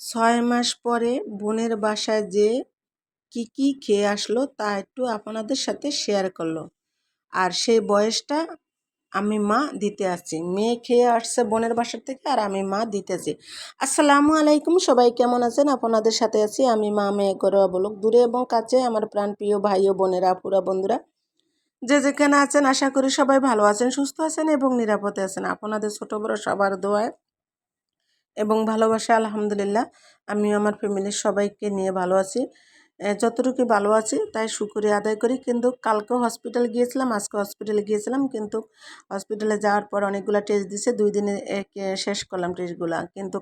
ছয় মাস পরে বোনের বাসায় যে কি কি খেয়ে আসলো তা একটু আপনাদের সাথে শেয়ার করল। আর সেই বয়সটা আমি মা দিতে আছি মেয়ে খেয়ে আসছে বোনের বাসার থেকে আর আমি মা দিতেছি। আসসালামু আলাইকুম, সবাই কেমন আছেন? আপনাদের সাথে আছি আমি মা মেয়ে করে বলুক দূরে এবং কাছে আমার প্রাণপ্রিয় ভাই ও বোনেরা পুরা বন্ধুরা। যে যেখানে আছেন, আশা করি সবাই ভালো আছেন, সুস্থ আছেন এবং নিরাপদে আছেন। আপনাদের ছোটো বড়ো সবার দোয়ায় এবং ভালোবাসা আলহামদুলিল্লাহ। আমি আমার ফ্যামিলির সবাইকে নিয়ে ভালো আছি। যতটুকু ভালো আছি তাই শুক্রিয়া আদায় করি। কিন্তু কালকে হসপিটাল গিয়েছিলাম, আজকে হসপিটালে গিয়েছিলাম, কিন্তু হসপিটালে যাওয়ার পর অনেকগুলো টেস্ট দিছে, দুই দিনে শেষ করলাম টেস্টগুলো কিন্তু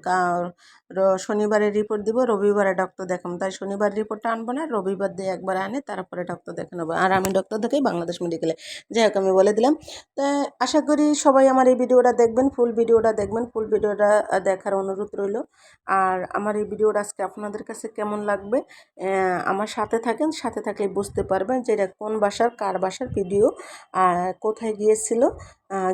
শনিবারে রিপোর্ট দিব, রবিবারে ডক্টর দেখাম তাই শনিবার রিপোর্টটা আনব না, রবিবার দিয়ে একবার আনে, তারপরে ডক্টর দেখে নেব আর আমি ডক্টর দেখাই বাংলাদেশ মেডিকেলে যাই হোক, আমি বলে দিলাম। তাই আশা করি সবাই আমার এই ভিডিওটা দেখবেন ফুল ভিডিওটা দেখবেন ফুল ভিডিওটা দেখার অনুরোধ রইল। আর আমার এই ভিডিওটা আজকে আপনাদের কাছে কেমন লাগবে আমার সাথে থাকেন, সাথে থাকলে বুঝতে পারবেন যে এটা কোন বাসার, কার বাসার ভিডিও কোথায় গিয়েছিল।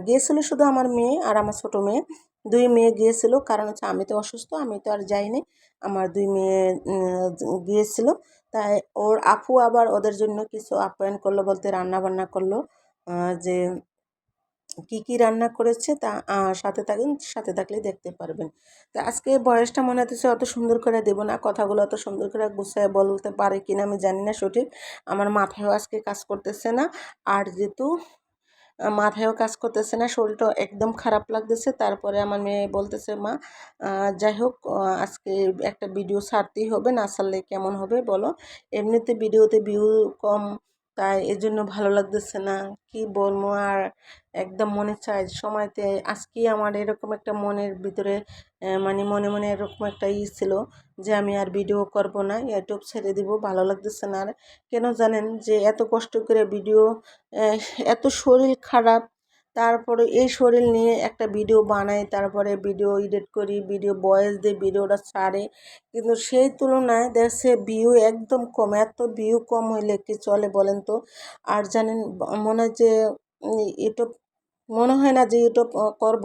গিয়েছিল শুধু আমার মেয়ে আর আমার ছোটো মেয়ে। দুই মেয়ে গিয়েছিল, কারণ হচ্ছে আমি তো অসুস্থ, আমি তো আর যাইনি। আমার দুই মেয়ে গিয়েছিল। তাই ওর আপু আবার ওদের জন্য কিছু আপ্যায়ন করল বলতে রান্না বান্না করল যে কি কি রান্না করেছে তা সাথে থাকেন, সাথে থাকলে দেখতে পারবেন। তো আজকে বয়সটা মনে হতেছে অত সুন্দর করে দেবো না, কথাগুলো অত সুন্দর করে গুছায় বলতে পারে কিনা আমি জানি না সঠিক। আমার মাথায়ও আজকে কাজ করতেছে না, আর যেহেতু মাথায়ও কাজ করতেছে না শরীরটা একদম খারাপ লাগতেছে, তারপরে আমার মেয়ে বলতেছে, মা যাই হোক আজকে একটা ভিডিও ছাড়তেই হবে, না ছাড়লে কেমন হবে বলো? এমনিতে ভিডিওতে ভিউ কম তাই এজন্য ভালো লাগতেছে না। কি বলব আর একদম মনে চায় সময়তে আজকে আমার এরকম একটা মনের ভিতরে মানে মনে মনে এরকম একটা ই ছিল যে আমি আর ভিডিও করব না ইউটিউব ছেড়ে দিব, ভালো লাগতেছে না। আর কেন জানেন যে এত কষ্ট করে ভিডিও এত শরীর খারাপ তারপরে এই শরীর নিয়ে একটা ভিডিও বানাই, তারপরে ভিডিও এডিট করি ভিডিও বয়েস দিয়ে ভিডিওটা ছাড়ে। কিন্তু সেই তুলনায় দেখছে ভিউ একদম কম, এত ভিউ কম হইলে কি চলে বলেন তো? আর জানেন, মনে হয় যে ইউটিউব মনে হয় না যে ইউটিউব করব।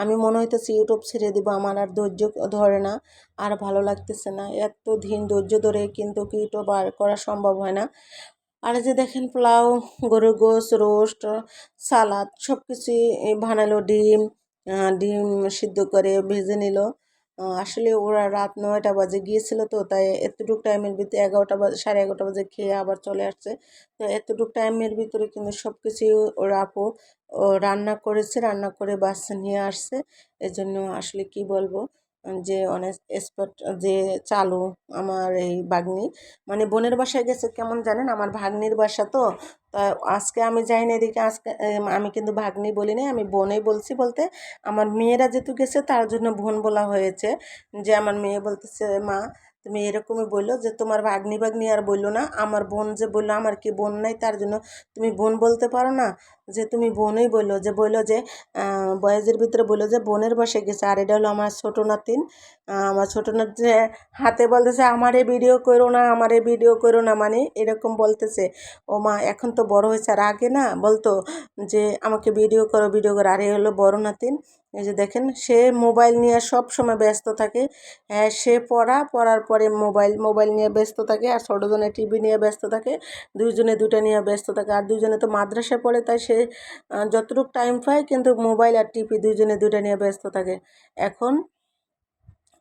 আমি মনে হইতেছে ইউটিউব ছেড়ে দিব, আমার আর ধৈর্য ধরে না, আর ভালো লাগতেছে না। এত দিন ধৈর্য ধরে কিন্তু ইউটিউব আর করা সম্ভব হয় না। আর যে দেখেন পোলাও, গরুর গোস রোস্ট, সালাদ সব কিছুই বানালো, ডিম ডিম সিদ্ধ করে ভেজে নিল। আসলে ওরা রাত নয়টা বাজে গিয়েছিল তো, তাই এতটুকু টাইমের ভিতরে এগারোটা বাজে, সাড়ে এগারোটা বাজে খেয়ে আবার চলে আসছে। তো এতটুকু টাইমের ভিতরে কিন্তু সব কিছুই ওরা আপু রান্না করেছে, রান্না করে বাচ্চা নিয়ে আসছে। এজন্য আসলে কি বলব? যে অনেক এক্সপার্ট যে চালু আমার এই ভাগ্নি। মানে বোনের বাসায় গেছে, কেমন জানেন? আমার ভাগ্নির বাসা তো। তা আজকে আমি যাই না এদিকে, আজকে আমি কিন্তু ভাগ্নি বলি নাই, আমি বোনেই বলছি বলতে। আমার মেয়েরা যেহেতু গেছে, তার জন্য বোন বলা হয়েছে যে, আমার মেয়ে বলতেছে, মা তুমি এরকমই বলল যে, তোমার ভাগ্নি ভাগ্নি আর বলল না। আমার বোন যে বলল, আমার কি বোন নাই? তার জন্য তুমি বোন বলতে পারো না? যে, তুমি বোনই বলল। যে বলল যে বয়সের ভিতরে বলল যে, বোনের বসে গেছে। আর এটা হলো আমার ছোটো নাতিন। আমার ছোটো নাতিন হাতে বলতেছে, আমারে ভিডিও করো না, আমারে ভিডিও করো না। মানে এরকম বলতেছে। ও মা, এখন তো বড় হয়েছে। আর আগে না বলতো যে, আমাকে ভিডিও করো ভিডিও করো। আর এ হলো বড় নাতিন। এই যে দেখেন, সে মোবাইল নিয়ে সব সময় ব্যস্ত থাকে। হ্যাঁ সে পড়া, পড়ার পরে মোবাইল মোবাইল নিয়ে ব্যস্ত থাকে আর ছোটোজনে টিভি নিয়ে ব্যস্ত থাকে দুইজনে দুটা নিয়ে ব্যস্ত থাকে। আর দুইজনে তো মাদ্রাসায় পড়ে, তাই সে যতটুকু টাইম পায় কিন্তু মোবাইল আর টিভি দুইজনে দুটা নিয়ে ব্যস্ত থাকে। এখন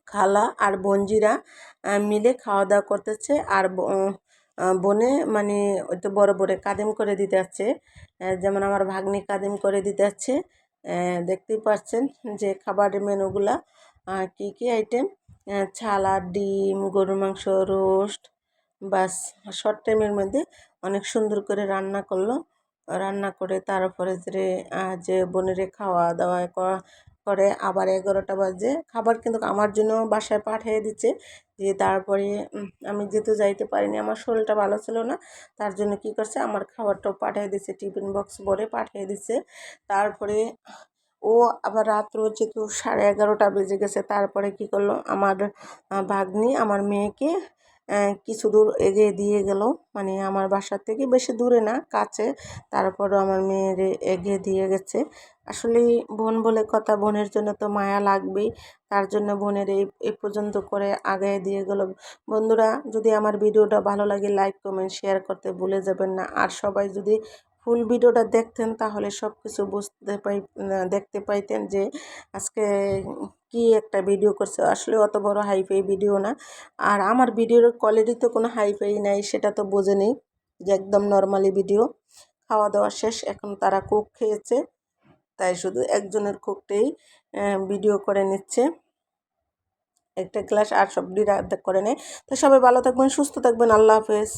খালা আর বঞ্জিরা মিলে খাওয়া দাওয়া করতেছে আর বনে মানে ওই তো বড় বড়ে কাদেম করে দিতে যাচ্ছে যেমন আমার ভাগ্নি কাদেম করে দিতে যাচ্ছে দেখতেই পাচ্ছেন যে খাবারের মেনুগুলা কী কী আইটেম ছালা ডিম, গরুর মাংস, রোস্ট, বাস শর্ট টাইমের মধ্যে অনেক সুন্দর করে রান্না করল। রান্না করে তারপরে যে যে বোনেরে খাওয়া দাওয়া করে আবার এগারোটা বাজে। খাবার কিন্তু আমার জন্য বাসায় পাঠিয়ে দিচ্ছে দিয়ে তারপরে আমি যেহেতু যাইতে পারিনি, আমার শরীরটা ভালো ছিল না, তার জন্য কি করছে, আমার খাবারটাও পাঠিয়ে দিচ্ছে, টিফিন বক্স ভরে পাঠিয়ে দিচ্ছে। তারপরে ও আবার রাত্র যেহেতু সাড়ে এগারোটা বেজে গেছে, তারপরে কি করল, আমার ভাগ্নি, আমার মেয়েকে কিছু দূর এগিয়ে দিয়ে গেল। মানে আমার বাসার থেকে বেশি দূরে না, কাছে। তারপরও আমার মেয়ের এগিয়ে দিয়ে গেছে। আসলে বোন বলে কথা, বোনের জন্য তো মায়া লাগবেই। তার জন্য বোনের এই এই পর্যন্ত করে আগে দিয়ে গেল। বন্ধুরা, যদি আমার ভিডিওটা ভালো লাগে লাইক কমেন্ট শেয়ার করতে ভুলে যাবেন না। আর সবাই যদি ফুল ভিডিওটা দেখতেন, তাহলে সব কিছু বুঝতে পাই দেখতে পাইতেন যে আজকে কি একটা ভিডিও করছে? আসলে অত বড় হাইফাই ভিডিও না। আর আমার ভিডিওর কোয়ালিটি তো কোনো হাইফাই নাই, সেটা তো বোঝে নেই যে একদম নর্মালি ভিডিও খাওয়া দাওয়া শেষ, এখন তারা কোক খেয়েছে, তাই শুধু একজনের কুকটেই ভিডিও করে নিচ্ছে। একটা গ্লাস আর সব ডিরা করে নেয়। তো সবাই ভালো থাকবেন, সুস্থ থাকবেন, আল্লাহ হাফেজ।